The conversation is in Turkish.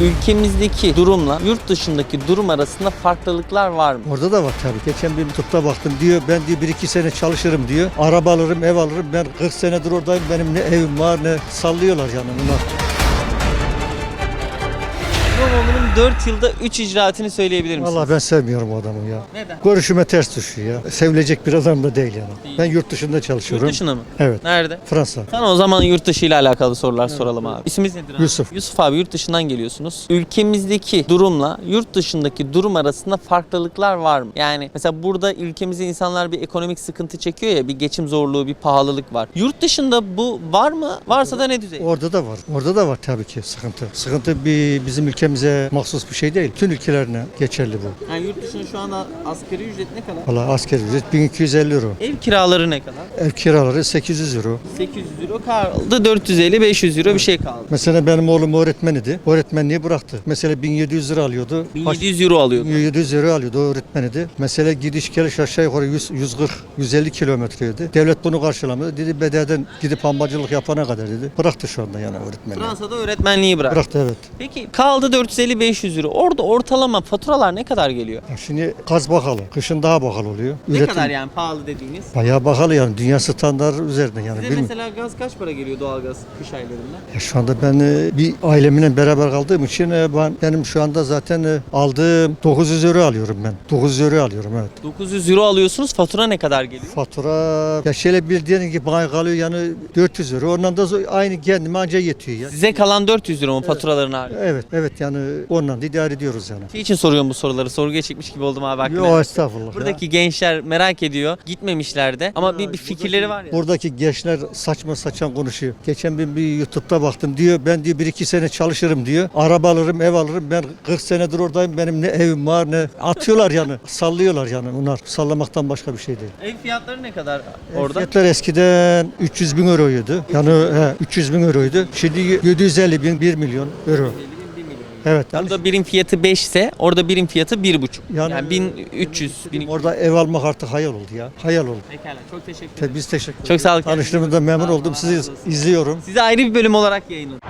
Ülkemizdeki durumla yurt dışındaki durum arasında farklılıklar var mı? Orada da var tabii. Geçen bir YouTube'da baktım diyor ben diyor bir iki sene çalışırım diyor. Araba alırım, ev alırım. Ben 40 senedir oradayım. Benim ne evim var ne sallıyorlar yani. 4 yılda 3 icraatini söyleyebilir misiniz? Vallahi ben sevmiyorum o adamı ya. Neden? Görüşüme ters düşüyor ya. Sevilecek bir adam da değil yani. Ben yurt dışında çalışıyorum. Yurt dışına mı? Evet. Nerede? Fransa. Sana o zaman yurt dışı ile alakalı sorular soralım abi. İsminiz nedir abi? Yusuf. Yusuf abi yurt dışından geliyorsunuz. Ülkemizdeki durumla yurt dışındaki durum arasında farklılıklar var mı? Yani mesela burada ülkemizde insanlar bir ekonomik sıkıntı çekiyor ya bir geçim zorluğu, bir pahalılık var. Yurt dışında bu var mı? Varsa da ne düzey? Orada da var. Orada da var tabii ki sıkıntı. Sıkıntı bir bizim ülkemize mahsus bir şey değil. Tüm ülkelerine geçerli bu. Yani yurt dışında şu anda asgari ücret ne kadar? Valla asgari ücret 1250 euro. Ev kiraları ne kadar? Ev kiraları 800 euro. 800 euro kaldı. 450-500 euro bir şey kaldı. Mesela benim oğlum öğretmeniydi. Öğretmenliği bıraktı. Mesela 1700 lira alıyordu. 1700 euro alıyordu. 1700 euro alıyordu öğretmeniydi. Mesela gidiş geliş aşağı yukarı 100, 140, 150 kilometreydi. Devlet bunu karşılamadı. Dedi bedelden gidip hambacılık yapana kadar dedi. Bıraktı şu anda yani öğretmenliği. Fransa'da öğretmenliği bırak. Bıraktı evet. Peki kaldı 450-500 euro. Orada ortalama faturalar ne kadar geliyor? Şimdi gaz bakalı. Kışın daha bakalı oluyor. Ne kadar yani pahalı dediğiniz? Bayağı bakalı yani. Dünya standartı üzerinde yani. Size Bilmiyorum. mesela gaz kaç para geliyor doğalgaz kış aylarında? Ya şu anda ben e, bir ailemle beraber kaldığım için e, ben benim şu anda zaten e, aldığım 900 euro alıyorum ben. 900 euro alıyorum evet. 900 euro alıyorsunuz fatura ne kadar geliyor? Fatura ya şöyle bildiğin gibi bana kalıyor yani 400 euro. Ondan da zo- aynı kendime anca yetiyor ya. Size kalan 400 euro mu faturaların harici? Evet evet yani ondan da idare ediyoruz yani. Şey için soruyorum bu soruları. Sorguya çekmiş gibi oldum abi hakkında. Yok estağfurullah. Buradaki ya. gençler merak ediyor. Gitmemişler de ama bir, bir fikirleri var ya. Buradaki gençler saçma saçan konuşuyor. Geçen bir, bir YouTube'da baktım diyor ben diyor bir iki sene çalışırım diyor. Araba alırım ev alırım ben 40 senedir oradayım benim ne evim var ne atıyorlar yani sallıyorlar yani bunlar sallamaktan başka bir şey değil. Ev fiyatları ne kadar orada? Fiyatlar eskiden 300 bin euroydu. Yani he, 300 bin euroydu. Şimdi 750 bin 1 milyon euro. Evet. Yani Burada birim fiyatı 5 ise orada birim fiyatı 1,5. Yani, Yani- 1300, 1200. orada ev almak artık hayal oldu ya. Hayal oldu. Pekala çok teşekkür ederim. Te- Biz teşekkür ederiz. Çok sağ olun. Tanıştığımda memnun oldum. Sizi izliyorum. Size ayrı bir bölüm olarak yayınladım.